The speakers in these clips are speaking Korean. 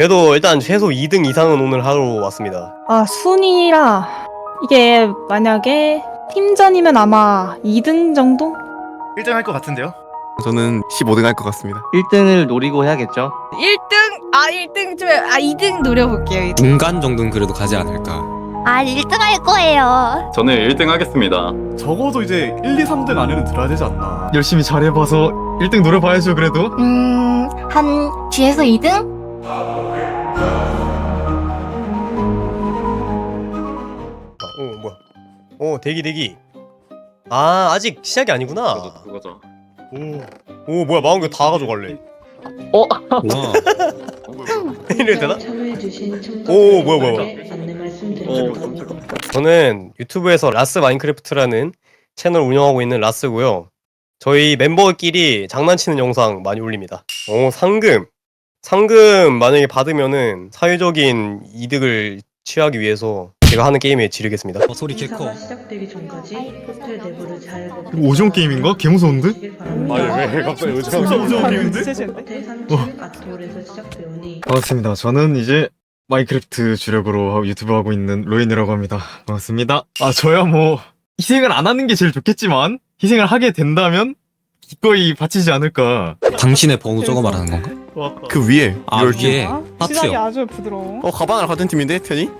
그래도 일단 최소 2등 이상은 오늘 하러 왔습니다. 아, 순위라. 이게 만약에 팀전이면 아마 2등 정도? 1등 할 것 같은데요? 저는 15등 할 것 같습니다. 1등을 노리고 해야겠죠. 1등? 아 1등 좀 아 2등 노려볼게요. 중간 정도는 그래도 가지 않을까. 아 1등 할 거예요. 저는 1등 하겠습니다. 적어도 이제 1, 2, 3등 안에는 들어야 되지 않나 열심히 잘해봐서 1등 노려봐야죠 그래도. 음 한 뒤에서 2등? 어 뭐야? 어 대기 대기. 아 아직 시작이 아니구나. 그거죠, 그거죠. 오, 오 뭐야 마음 거다 가져갈래. 와. 이래야 되나? 오, 오 뭐야, 뭐야, 뭐야 안내 말씀드립니다. 저는 유튜브에서 라스 마인크래프트라는 채널 운영하고 있는 라스고요. 저희 멤버끼리 장난치는 영상 많이 올립니다. 오 상금. 상금 만약에 받으면은 사회적인 이득을 취하기 위해서 제가 하는 게임에 지르겠습니다. 어, 소리 개커. 시작되기 전까지 호텔 내부를 잘 오징어 게임인가? 개 무서운데? 아니, 왜 갑자기 오징어 진짜 오징어 게임인데? 호텔 3층 아트홀에서 시작되오니 반갑습니다. 저는 이제 마인크래프트 주력으로 하고 유튜브 하고 있는 로인이라고 합니다. 반갑습니다. 아 저야 뭐 희생을 안 하는 게 제일 좋겠지만 희생을 하게 된다면 기꺼이 바치지 않을까. 당신의 번호 저거 말하는 건가? 그 위에 아 위에 시작이 하트요. 아주 부드러워. 어 가방을 같은 팀인데 텐이?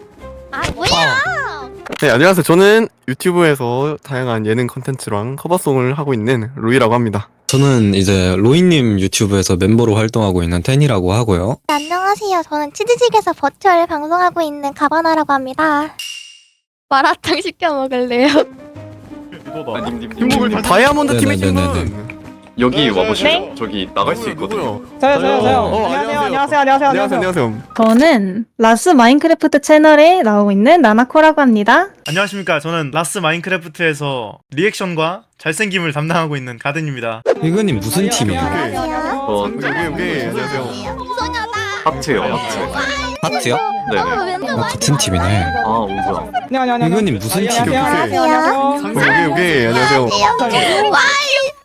아 뭐야? 아, 네 안녕하세요. 저는 유튜브에서 다양한 예능 컨텐츠랑 커버송을 하고 있는 로이라고 합니다. 저는 이제 로이님 유튜브에서 멤버로 활동하고 있는 텐이라고 하고요. 안녕하세요. 저는 치즈직에서 버추얼 방송하고 있는 가바나라고 합니다. 마라탕 시켜 먹을래요? 이거다 팀목을 다이아몬드 팀의 네네네네네. 팀은 여기 와보시죠. 네? 저기 나갈 수 있거든요. 저요, 저요, 저요. 어, 안녕하세요, 안녕하세요. 안녕하세요, 안녕하세요, 안녕하세요. 안녕하세요. 저는 라스 마인크래프트 채널에 나오고 있는 나나코라고 합니다. 안녕하십니까 저는 라스 마인크래프트에서 리액션과 잘생김을 담당하고 있는 가든입니다 이거님 무슨 팀이에요? 안녕하세요. 어, 오케이 오케이 안녕하세요. 하트요, 하트. 하트요? 네네. 어, 왼쪽 어, 많이 같은 팀이네. 아, 오죠. 안녕, 안녕, 이거님 무슨 팀이에요? 안녕하세요, 안녕하세요. 오케이 오케이 안녕하세요. 아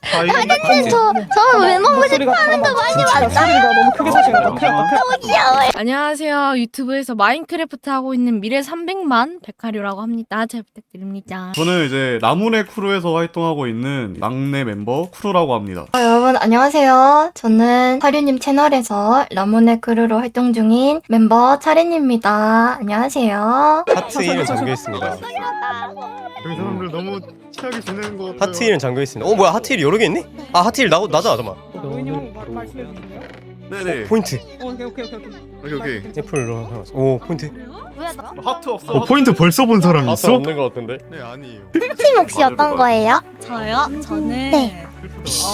이 근데 저, 저 멤버분 소리가 많이 왔다. 소리가 너무 크게 사시는 거 같아요. 안녕하세요. 유튜브에서 마인크래프트 하고 있는 미래 300만 백화류라고 합니다. 잘 부탁드립니다. 저는 이제 나무네 크루에서 활동하고 있는 막내 멤버 크루라고 합니다 아, 여러분 안녕하세요. 저는 사류님 채널에서 라모네 크루로 활동 중인 멤버 차린입니다. 안녕하세요. 하트 1은 잠겨 있습니다. 여기 사람들 너무 친하게 지내는 거 같아요. 하트 1은 잠겨 있습니다. 어 뭐야 하트 1이 여러 개 있니? 아 하트 1 나고 나잖아 잠깐만. 로이님 한번 말씀해 주실래요? 네네. 포인트. 오케이, 오케이, 오케이. 오케이 오케이. 애플로 해놨어. 오 포인트. 뭐야 너? 하트 없어 어 포인트 벌써 본 사람 있어? 없는 것 같은데? 네 아니에요. 팀 혹시 어떤 거예요? 저요? 저는 네.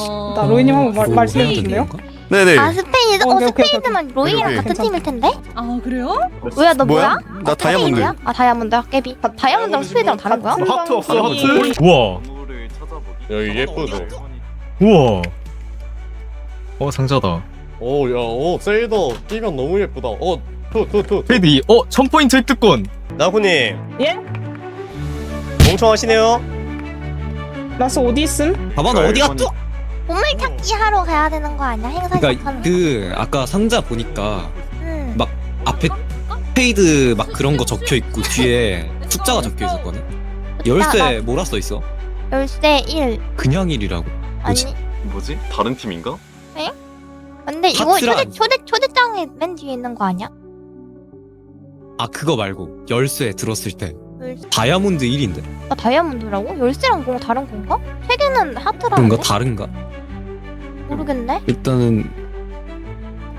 어... 나 로이님 한번 말- 뭐 말씀해 주실래요? 네네. 아 스페인이죠? 어 오케이, 오케이, 스페인이면 로이랑 오케이, 같은. 팀일 텐데? 아 그래요? 뭐야 너 뭐야? 나 다이아몬드. 스페인이야? 아 다이아몬드야? 깨비 아, 다이아몬드랑 스페인이랑 다른 거야? 하트 없어 하트 우와. 여기 예쁘죠. 우와. 어 상자다. 오, 야, 오, 셀더 뛰면 너무 예쁘다. 어, 투, 투, 투. 페이드 어 1000포인트 획득권. 나훈님. 예? 멍청하시네요. 라스 어디 있음? 봐봐 너 어디 갔어? 보물 찾기 하러 가야 되는 거 아니야? 행사 그러니까 시작하는 그 아까 상자 보니까 응. 막 앞에 페이드 막 그런 거 적혀 있고 뒤에 숫자가 적혀 있었거든. 열쇠 뭐라 써 있어? 열쇠 1 그냥 1이라고. 아니 뭐지? 뭐지? 다른 팀인가? 근데 이거 초대, 초대, 초대장에 맨 뒤에 있는 거 아니야? 아 그거 말고 열쇠 들었을 때 열쇠. 다이아몬드 1인데 아 다이아몬드라고? 열쇠랑 뭔가 다른 건가? 세 개는 하트라는 그런가 거? 다른가? 모르겠네 일단은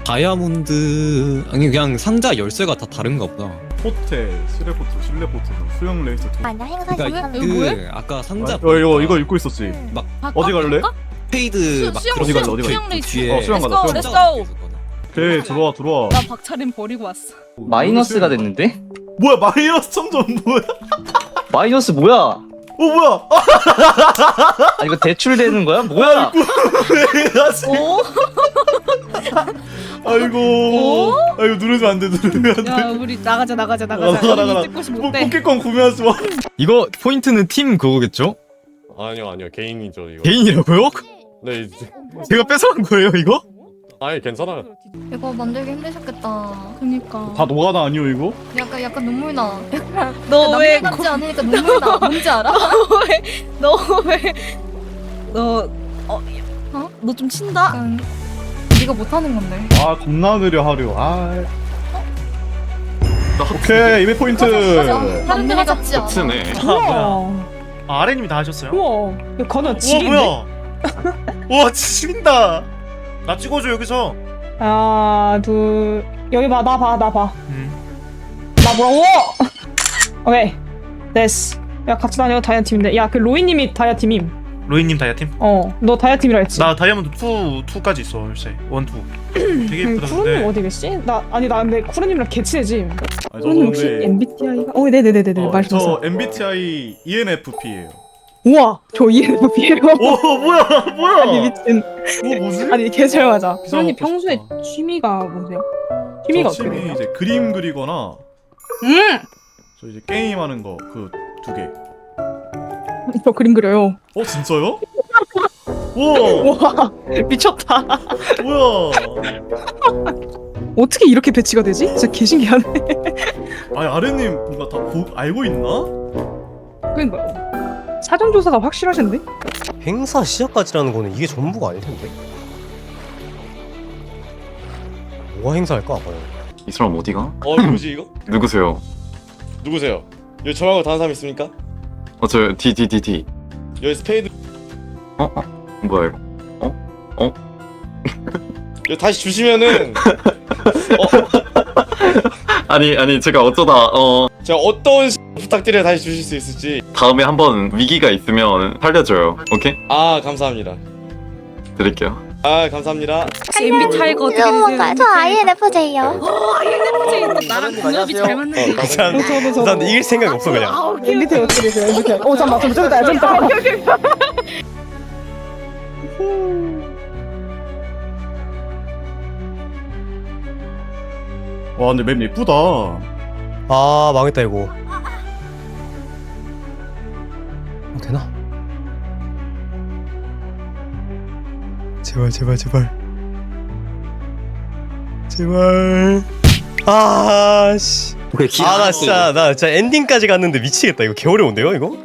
다이아몬드 아니 그냥 상자 열쇠가 다 다른가 보다. 호텔 시레포트 실내포트 수영 레이스 투 아니야 행사 그러니까 이거 그 뭐야? 아까 상자 어, 이거 이거 읽고 있었지 응. 막 어디 갈래? 페이드 막 수영, 그런 어디 갈래? 있고 수영 뒤에 어, 수영 가자, 수영 가자. 오케이 들어와 들어와 나 박차림 버리고 왔어. 마이너스가 됐는데? 뭐야 마이너스 점점 뭐야 마이너스 뭐야? 어 뭐야 아, 아 이거 대출 되는 거야? 뭐야? 왜 하지 오? 아이고 아이고 누르면 안돼 누르면 야 안돼 우리 나가자 나가자 나가, 나가자. 나가, 나가. 찍고 싶 뭐, 못돼. 포켓권 구매하지 마 이거 포인트는 팀 그거겠죠? 아니요, 아니요. 개인이죠, 이거. 개인이라고요? 네, 이제. 제가 뺏어간 거예요 이거? 아니 괜찮아요. 이거 만들기 힘드셨겠다. 그니까. 다 노가다 아니오 이거? 약간 약간 눈물 나. 너 왜, 남들 같지 않으니까 눈물 나. 뭔지 알아? 너 왜, 너, 어, 어? 너 좀 친다? 약간 네가 못하는 건데. 아 겁나 느려 하려. 아. 오케이 200 포인트. 다른 데 같지 않아. 끝이네. 아, 아래님이 다 하셨어요? 우와. 건우 우와 뭐야? 우와 지린다. 나 찍어줘 여기서. 하나, 둘. 여기 봐, 나 봐, 나 봐. 음. 나 뭐라고? 오케이. 됐어. 야, 같이 다녀 다이아 팀인데. 야, 그 로이님이 다이아 팀임. 로이님 다이아 팀? 어, 너 다이아 팀이라 했지. 나 다이아몬드 2 2까지 있어 열쇠. 1 2. 되게 음, 예쁘다 쿠르님 근데. 어디 계시지? 나 아니 나 근데 쿠르님이랑 개친해지. 아니, 쿠르님 혹시 MBTI가? 어, 네네네네네. 말씀하세요. MBTI ENFP예요. 우와, 저 ENFP예요. 오 뭐야 뭐야? 아니 미친. 뭐 뭐지? 아니 개잘 맞아. 거 평소에. 취미가 뭐세요? 취미가 저 어떻게 취미 돼요? 이제 그림 그리거나 음, 저 이제 게임하는 거 그 두 개. 저 그림 그려요. 어 진짜요? 우와 우와, 미쳤다. 뭐야? 어떻게 이렇게 배치가 되지? 진짜 개신기하네. 아니 아르님 뭔가 다 보, 알고 있나? 그러니까 사전 조사가 확실하신데? 행사 시작까지라는 거는 이게 전부가 아닐 텐데. 뭐가 행사할까 봐요. 이 사람 어디가? 어 누구지 이거? 누구세요? 누구세요? 여기 저 말고 다른 사람 있습니까? 어저 D D D D. 여기 스페이드 어? 어? 뭐야 이거? 여기 다시 주시면은 아니 아니 제가 어쩌다 어 제가 어떤 부탁드려 다시 주실 수 있을지 다음에 한번 위기가 있으면 살려줘요. 오케이? 아 감사합니다 드릴게요. 아 감사합니다 MBTI가 어떻게 되세요? 저 INFJ요. 나랑 궁합이 잘 맞는데. 그 사람, 그 저도 사람 이길 생각이 없어 그냥. 아, 오케이. MBTI 어떻게 되세요? MBTI. 어 잠깐만, 좀 저기다, 저기다. 와 근데 맵 예쁘다. 아 망했다 이거. 제발 제발 제발. 제발. 아 씨. 왜 길? 아나 진짜 나 진짜 엔딩까지 갔는데 미치겠다 이거 개 어려운데요 이거?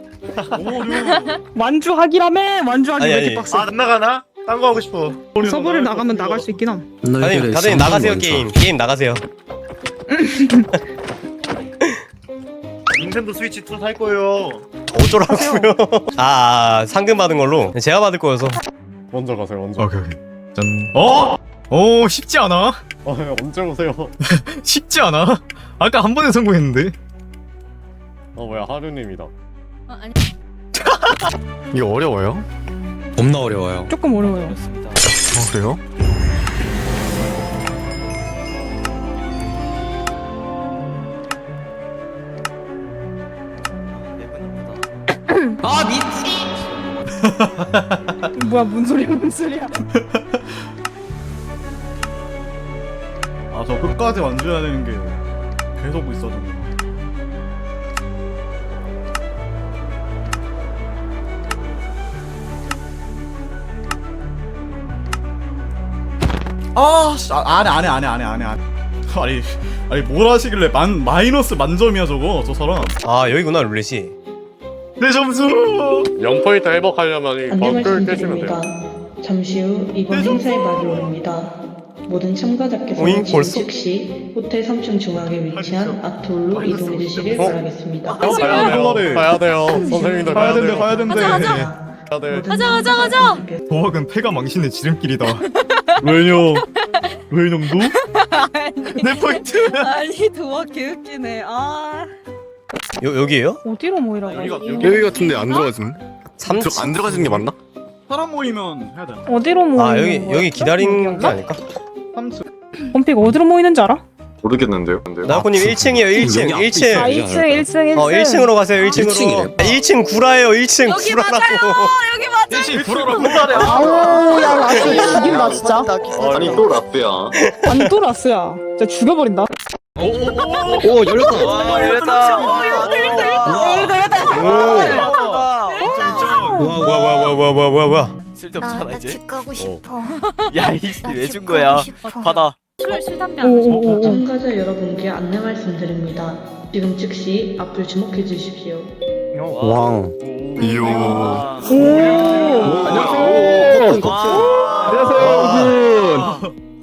완주하기라며? 완주하기 아니, 왜 아니. 이렇게 빡세? 아안 나가나? 딴 거 하고 싶어. 서버를 나가면 나갈 수 있긴 함. 다들 다들 나가세요 게임 게임 나가세요. 닌텐도 스위치 2살 거예요. 어쩌라고요? 아 상금 받은 걸로 제가 받을 거여서. 먼저 가세요 먼저 오케이 오케이. 짠. 어? 오 쉽지 않아. 어, 언제 오세요 쉽지 않아. 아까 한 번에 성공했는데. 어 뭐야 하루님이다 어, 아니. 이거 어려워요? 겁나 어려워요. 조금 어려워요. 어 그래요? 아 미. 뭐야, 뭔 소리야, 뭔 소리야. 아 저 끝까지 완주해야 되는 게 계속 있어주고. 아, 씨, 아, 안해 안해 안해 안해 안해 안해. 아니 아니 뭘 하시길래 만 마이너스 만점이야 저거 저 사람. 아 여기구나 룰렛이. 내 점수. 0포인트 회복하려면 이 안내 버튼 깨시면 돼요 말씀드립니다. 잠시 후 이번 행사의 말이 오릅니다. 모든 참가자께서 오잉, 지금 벌써? 즉시 호텔 3층 중앙에 위치한 아톨로 이동해 주시길 어? 바라겠습니다. 가야 돼요. 가야 돼요 선생님들 가야 가야 된대 돼요 가야 된대. 가자, 가자. 돼요 가자, 가자, 가자. 도학은 패가 망신의 지름길이다. 로엔형 로엔형도? 내 포인트. 아니, 도와 개웃기네. 아. 여 여기에요? 어디로 모이라고? 여기가 하지? 여기 같은데 안 들어가지는? 3안 들어가지는 게 맞나? 사람 모이면 해야 되나? 어디로 모이는 아 여기 거야? 여기 기다린 게 여기였나? 아닐까? 3층. 범픽 어디로 모이는지 알아? 모르겠는데요. 나코님 1층이에요 1층 여기 앞에 1층. 아, 1층, 1층, 1층. 어 1층으로 가세요 1층으로. 1층이래요. 1층 구라예요 1층 여기 구라라고. 여기 맞아. 대신 불어라. 아우, 야, 라스 죽인다, 진짜. 아니 또 라스야. 아니, 또 라스야. 진짜 죽여버린다. 오 열렸다. 와 열렸다. 와와와와와와 뭐야 뭐야 뭐야 뭐야 뭐야 나집 가고 싶어. 나집 가고 싶어. 술, 술 담배 안 마셔. 오오오. 참가자 여러분께 안내 말씀드립니다. 지금 즉시 앞을 주목해 주십시오. 왕. 이요.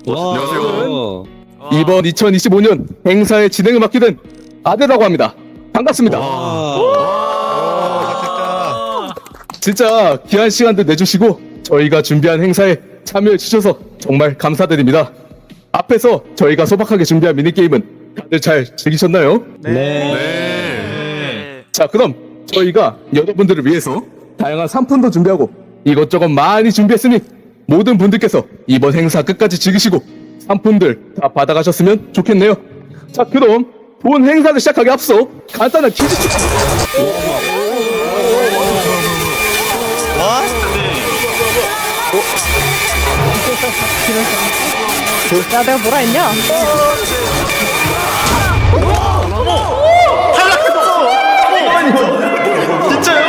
안녕하세요. 이번 2025년 행사의 진행을 맡게 된 아대라고 합니다. 반갑습니다. 진짜 귀한 시간들 내주시고 저희가 준비한 행사에 참여해 주셔서 정말 감사드립니다. 앞에서 저희가 소박하게 준비한 미니게임은 다들 잘 즐기셨나요? 네. 자 그럼 저희가 여러분들을 위해서 다양한 상품도 준비하고 이것저것 많이 준비했으니 모든 분들께서 이번 행사 끝까지 즐기시고 상품들 다 받아가셨으면 좋겠네요. 자 그럼 본 행사를 시작하기 앞서 간단한 퀴즈 추 야 내가 뭐라 했냐? 진짜요?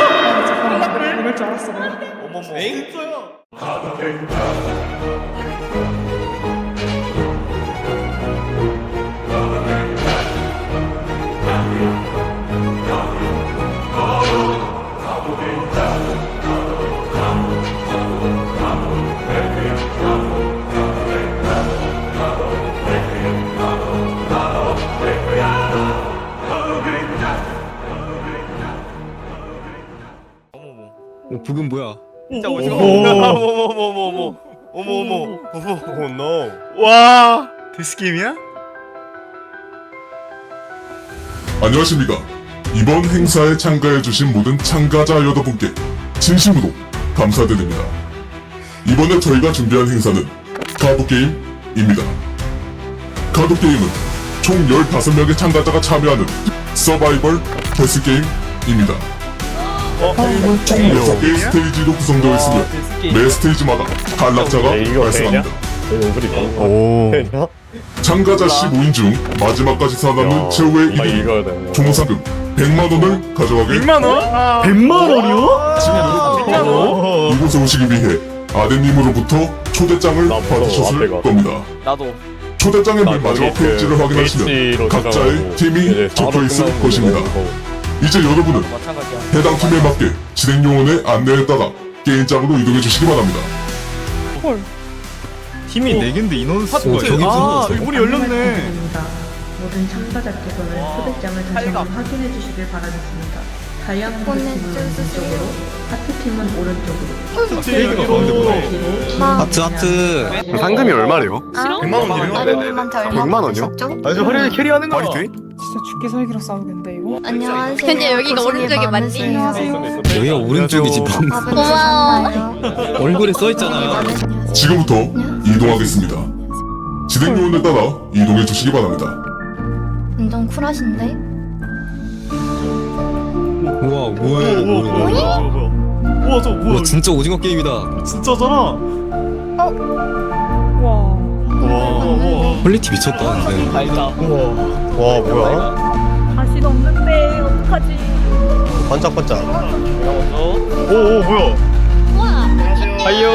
이럴 줄 알았어 어, 북은 뭐야? 진짜 오징어. 어머머머머머. 어머 어머. 오 노. 와. 데스게임이야? 안녕하십니까. 이번 행사에 참가해주신 모든 참가자 여러분께 진심으로 감사드립니다. 이번에 저희가 준비한 행사는 가도게임입니다. 가도게임은 총 15명의 참가자가 참여하는 서바이벌 데스게임입니다. 총 6개의 스테이지로 구성되어 있으며 매 스테이지마다 탈락자가 발생합니다. 오. 참가자 15인 중 마지막까지 살아남는 최후의 이름이 총상금 100만 원을 가져가게 100만 원? 100만 원이요? 바로 이곳에 오시기 위해 아드님으로부터 초대장을 받으셨을 겁니다. 나도. 초대장의 맨 마지막 페이지를 확인하시면 각자의 팀이 적혀 있을 것입니다. 이제 여러분은 마찬가지야. 해당 팀에 맞게 진행 요원의 안내에 따라 게임장으로 이동해 주시기 바랍니다. 팀이 4개인데 인원 수가 하트. 여기 아. 문이 열렸네. 모든 참가자께서는 초대장을 다시 한번 확인해 주시길 바라겠습니다. 다이아몬드 팀은 왼쪽으로, 하트 팀은 오른쪽으로. 스테이지가 가운데 보네. 하트 하트. 상금이 얼마래요? 아, 100만 원이요? 아드님한테 얼마 100만 원이요? 아주 화려하게 캐리하는 거야. 진짜 죽기 살기로 싸우겠는데 이거. 안녕하세요. 근데 여기가 오른쪽이 맞니? 많으세요. 여기가 오른쪽이지. 방- 밥은 고마워. 얼굴에 써 있잖아요. 지금부터 이동하겠습니다. 진행 요원에 따라 이동해 주시기 바랍니다. 완전 쿨하신데? 우와 뭐야 오, 오, 뭐야 뭐야, 뭐야. 뭐야, 뭐야. 우와, 저 뭐야? 우와 진짜 오징어 게임이다. 진짜잖아. 와. 와, 와. 퀄리티 미쳤다 근데. 와 뭐야? 다시 없는데 어떡하지? 반짝반짝. 오, 오, 뭐야? 아이요.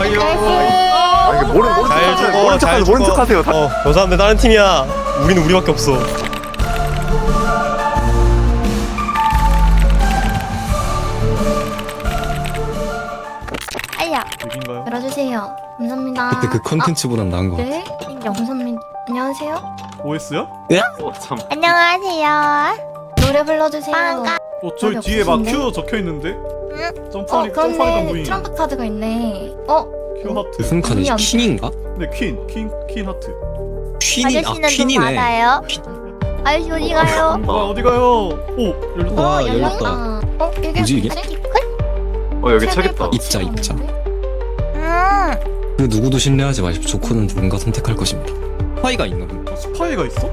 아, 이게 모른 모른 잘 죽어. 잘 모른 척하세요. 어, 저 사람들 다른 팀이야. 우리는 우리밖에 없어. 아야, 여긴가요? 열어주세요. 감사합니다. 그때 그 컨텐츠보단 나은 거. 아, 네, 감사합니다. 안녕하세요. OS야? 안녕하세요. 노래 불러주세요. 어, 저기 여기 뒤에 막 없으신데? Q 적혀 있는데? 어, 점프하니 점프하니까 그런데 보이네. 트럼프 카드가 있네. 어, Q 하트. 무슨 카드지? 퀸인가? 네, 퀸, 퀸, 퀸 하트. 퀸이 아 퀸이네. 아저씨 어디 가요? 아, 어디 가요? 오, 열렸다. 와 열렸다. 아, 어, 이게 뭐지, 이게? 어 여기 책 있다. 입자, 입자. 그 누구도 신뢰하지 마십시오. 조커는 누군가 선택할 것입니다. 파이가 있나 보네. 어, 스파이가 있어?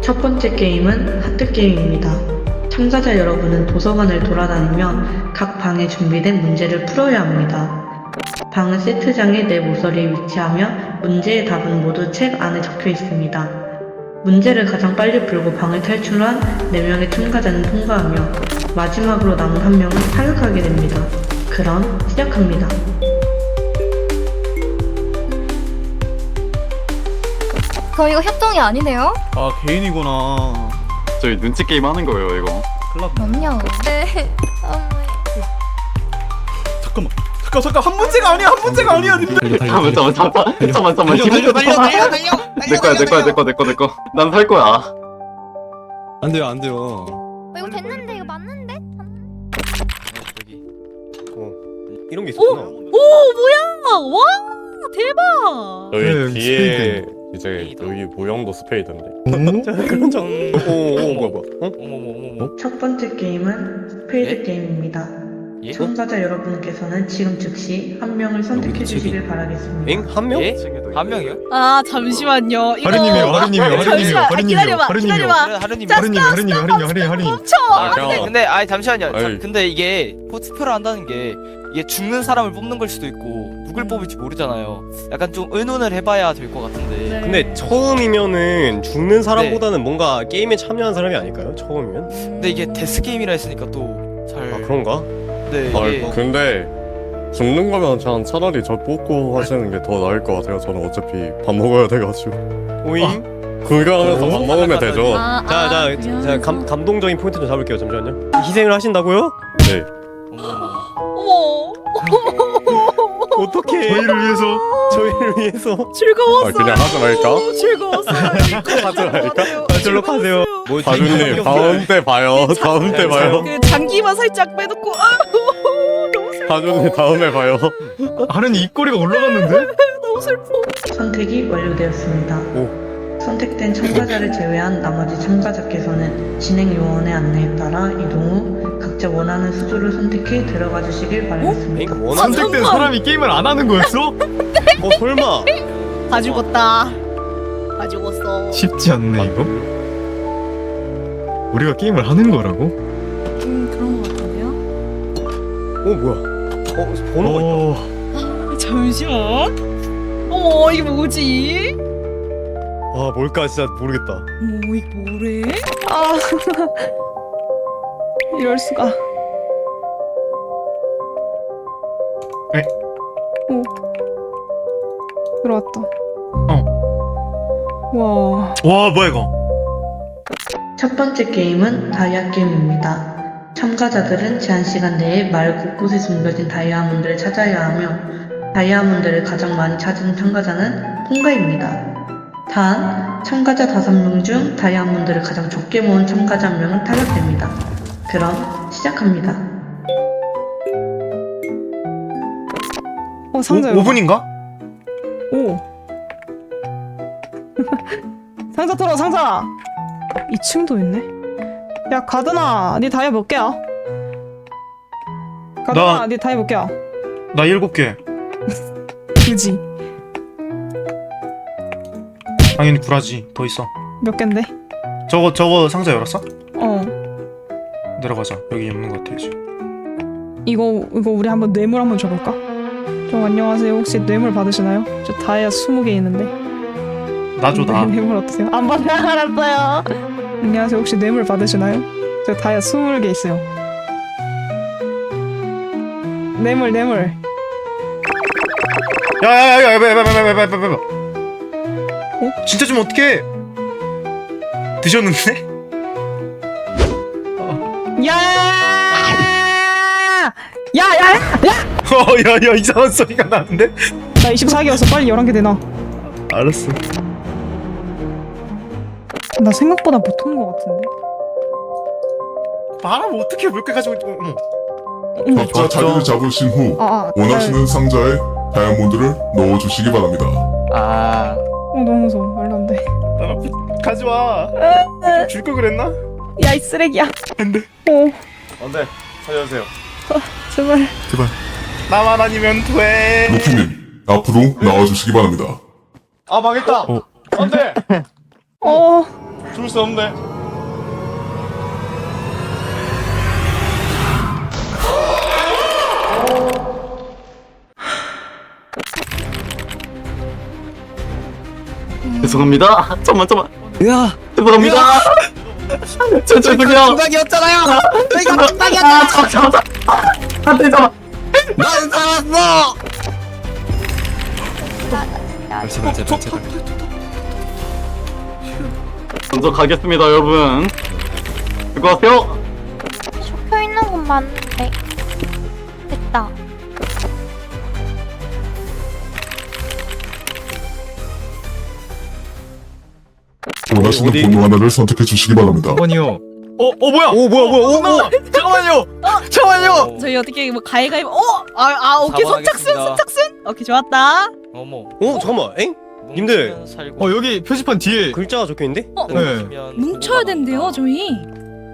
첫 번째 게임은 하트 게임입니다. 참가자 여러분은 도서관을 돌아다니며 각 방에 준비된 문제를 풀어야 합니다. 방은 세트장의 내 모서리에 위치하며 문제의 답은 모두 책 안에 적혀 있습니다. 문제를 가장 빨리 풀고 방을 탈출한 4명의 참가자는 통과하며 마지막으로 남은 한 명은 탈락하게 됩니다. 그럼 시작합니다. 그럼 이거 협동이 아니네요? 아 개인이구나 저희 눈치 게임 하는 거예요 이거. 그럼요. 네. 잠깐 잠깐 한 문제가 아니야 한 문제가 아니야 님들 잠깐만 잠깐만 잠깐만 잠깐만 잠깐만. 달려 달려 달려 달려 내 거야 내 거야 내 거 내 거 내 거. 난 살 거야. 안 돼요 안 돼요 어, 이거 됐는데 이거 맞는데? 어, 이런 게 있었구나. 오 뭐야? 와 대박. 네, 여기 뒤에 이제 여기 모형도 스페이드인데 그런 적. 오, 오, 뭐야, 뭐야. 어? 첫 번째 게임은 스페이드 게임입니다. 참가자 여러분께서는 지금 즉시 한 명을 선택해 주시길 바라겠습니다. 엥? 한 명? 한 명이요? 아 잠시만요. 이거 하루님이요, 하루님이요, 하루님이요, 잠시만. 아, 하루님이요, 기다려봐. 하루님이요. 기다려봐. 하루님. 자, 하루님 하루님 하루님 하루님 하루님. 멈춰. 아, 근데, 근데 아니 잠시만요. 자, 아이. 근데 이게 포트표를 한다는 게 이게 죽는 사람을 뽑는 걸 수도 있고 누굴 뽑을지 모르잖아요. 약간 좀 의논을 해봐야 될 것 같은데. 네. 근데 처음이면은 죽는 사람보다는 뭔가 게임에 참여한 사람이 아닐까요? 처음이면? 근데 이게 데스 게임이라 했으니까 또 잘. 아 그런가? 네. 아 이게 근데 죽는 거면 그냥 차라리 저 뽑고 하시는 게 더 나을 것 같아요 저는 어차피 밥 먹어야 돼가지고 오잉? 그거 하면서 밥 먹으면 되죠 아, 자, 아, 자, 그냥- 자, 감, 감동적인 포인트 좀 잡을게요. 잠시만요. 희생을 하신다고요? 네 어머. 어 떻게? 저희를 위해서 저희를 위해서. 즐거웠어요. 아, 그냥 하지 말까? 즐거웠어요. 하지 말까? 아, 절로 가세요. 뭐 바주님 다음 때 봐요 다음 때 봐요 그 장기만 살짝 빼놓고 아 너무 슬 바주님 다음에 봐요 하루님 입꼬리가 올라갔는데? 너무 슬퍼. 선택이 완료되었습니다. 선택된 참가자를 제외한 나머지 참가자께서는 진행 요원의 안내에 따라 이동 후 각자 원하는 수조를 선택해 들어가 주시길 바라겠습니다. 엥? 원한? 선택된 사람이 게임을 안 하는 거였어? 어, 설마. 다 죽었다. 다 죽었어. 쉽지 않네 이거. 우리가 게임을 하는 거라고? 음 그런 것 같은데요. 어, 뭐야? 어, 번호가 있다. 어, 잠시만. 어머 이게 뭐지? 아, 뭘까? 진짜 모르겠다. 뭐 이게 뭐래? 아. 이럴 수가. 에? 오. 들어왔다. 어. 와. 와 뭐야 이거 첫 번째 게임은 다이아 게임입니다. 참가자들은 제한 시간 내에 마을 곳곳에 숨겨진 다이아몬드를 찾아야 하며 다이아몬드를 가장 많이 찾은 참가자는 통과입니다. 단, 참가자 5명 중 다이아몬드를 가장 적게 모은 참가자 한 명은 탈락됩니다. 그럼 시작합니다. 상자. 열어. 5분인가? 오. 상자 털어 상자. 2층도 있네. 야 가드나, 네 다이아 몇 개야? 가드나, 나- 네 다이아 몇 개야? 나 7개 그지? 당연히 구라지 더 있어 몇 갠데? 저거 저거 상자 열었어? 어. 내려가자 여기 없는 것 같아 지금 이거 이거 우리 한번 뇌물 한번 줘볼까? 좀 안녕하세요. 혹시 뇌물 받으시나요? 저 다이아 20개 있는데. 나줘 나 네, 뇌물 어떠세요? 안 받아 알았어요. 안녕하세요. 혹시 뇌물 받으시나요? 저 다이아 20개 있어요. 뇌물 뇌물. 야야야야 왜왜왜왜왜왜왜 진짜 좀 어떡해 드셨는데? 야! 야, 야, 야! 어 야야 이상한 소리가 나는데? 나 24개였어. 빨리 11개 내놔. 알았어 나 생각보다 못하는 것 같은데. 말하면 어떻게 물게 가지고 어머 어머. 각자 자리를 잡으신 후 아, 아, 원하시는 상자에 다이아몬드를 넣어주시기 바랍니다. 아. 어, 너무 무서워. 말도 안 돼. 난 앞에 가지 마 줄걸 그랬나? 야, 이 쓰레기야. 안 돼. 어, 안돼 살려주세요 제발. 나만 아니면 돼 루키님, 앞으로 나와주시기 바랍니다. 아 망했다 안돼 어, 죽을 수 없네 죄송합니다. 잠만 잠만. 야 죄송합니다. 저 죄송해요. 중각이었잖아요. 저희가 중각이었잖아. 아, 저, 저, 저. 안 돼, 잠깐. 난 살았어. 제발 제발 제발. 먼저 가겠습니다, 여러분. 수고하세요. 표 있는 건 맞는데. 됐다. 원하시는? 번호 하나를 선택해 주시기 바랍니다. 3번이요. 어, 어, 뭐야? 오 뭐야 뭐야 오 뭐야 잠깐만요. 잠깐만요. 저희 어떻게 뭐 가위가위 어? 아, 아 오케이 선착순 하겠습니다. 선착순 오케이 좋았다 어머. 오 잠깐만 엥? 님들. 뭉치면 살고 어, 여기 표지판 뒤에 글자가 적혀있는데? 어? 끊기면 뭉쳐야 된대요 저희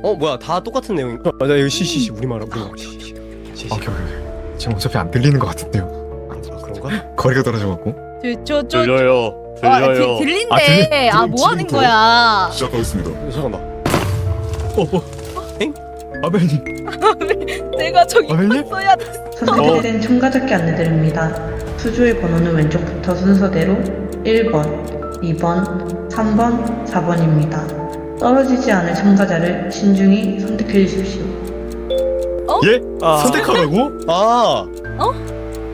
어 뭐야 다 똑같은 내용 아, 나 이거 시시시 우리말 우리말 시시 시시 아, 오케이, 오케이. 지금 어차피 안 들리는 것 같은데요. 아 그런가? 거리가 떨어져갖고. 저저 들려요. 아, 들려요. 들- 들린대 아, 들리- 아뭐 하는 거야 시작하겠습니다. 어, 잠깐만 어, 어. 엥? 아벨님, 내가 저기 아벨님? 있어야 돼 선택된 첨가잡기 안내드립니다. 수조의 번호는 왼쪽부터 순서대로 1번, 2번, 3번, 4번입니다. 떨어지지 않을 첨가자를 신중히 선택해 주십시오. 예? 아, 선택하라고? 아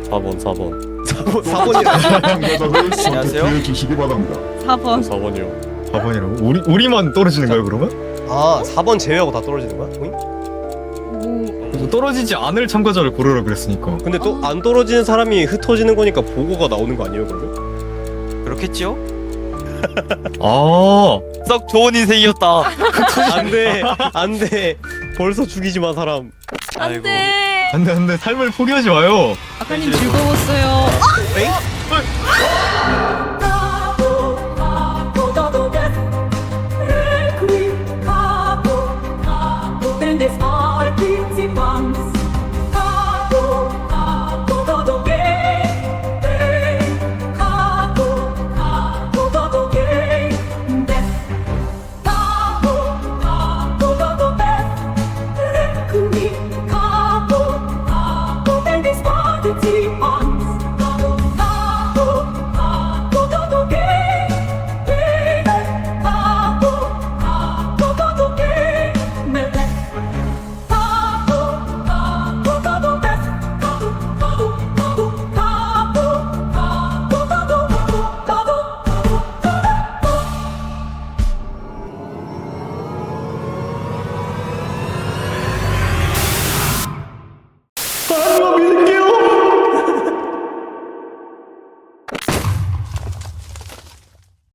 4번 4번 4번 4번이라 참가자를 안녕하세요. 선택해 주시기 바랍니다. 4번 4번이요. 4번이라고? 우리, 우리만 떨어지는 거예요, 그러면? 아 4번 제외하고 다 떨어지는 거야? 오잉? 뭐 그래서 떨어지지 않을 참가자를 고르라 그랬으니까. 근데 또 안 떨어지는 사람이 흩어지는 거니까 보고가 나오는 거 아니에요 그러면? 그렇겠죠? 아, 썩 좋은 인생이었다. 안돼 안돼 벌써 죽이지 마 사람 아이고. 안돼 안 돼, 안 돼. 삶을 포기하지 마요. 아까님 즐거웠어요 Capo,